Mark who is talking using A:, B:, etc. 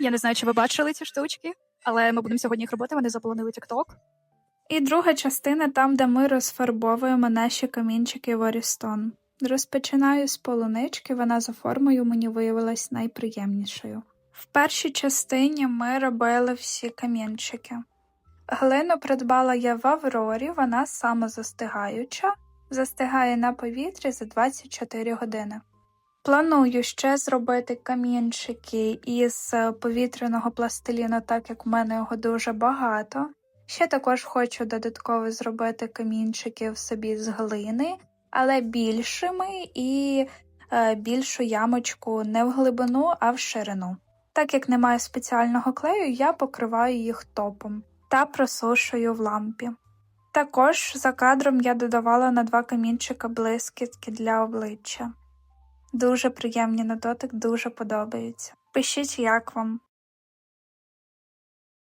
A: Я не знаю, чи ви бачили ці штучки, але ми будемо сьогодні їх робити. Вони заполонили TikTok.
B: І друга частина там, де ми розфарбовуємо наші камінчики в Орістон. Розпочинаю з полунички, вона за формою мені виявилась найприємнішою. В першій частині ми робили всі камінчики. Глину придбала я в Аврорі, вона самозастигаюча, застигає на повітрі за 24 години. Планую ще зробити камінчики із повітряного пластиліну, так як в мене його дуже багато. Ще також хочу додатково зробити камінчики в собі з глини, але більшими і е, більшу ямочку не в глибину, а в ширину. Так як немає спеціального клею, я покриваю їх топом та просушую в лампі. Також за кадром я додавала на два камінчика блискітки для обличчя. Дуже приємні на дотик, дуже подобаються. Пишіть, як вам.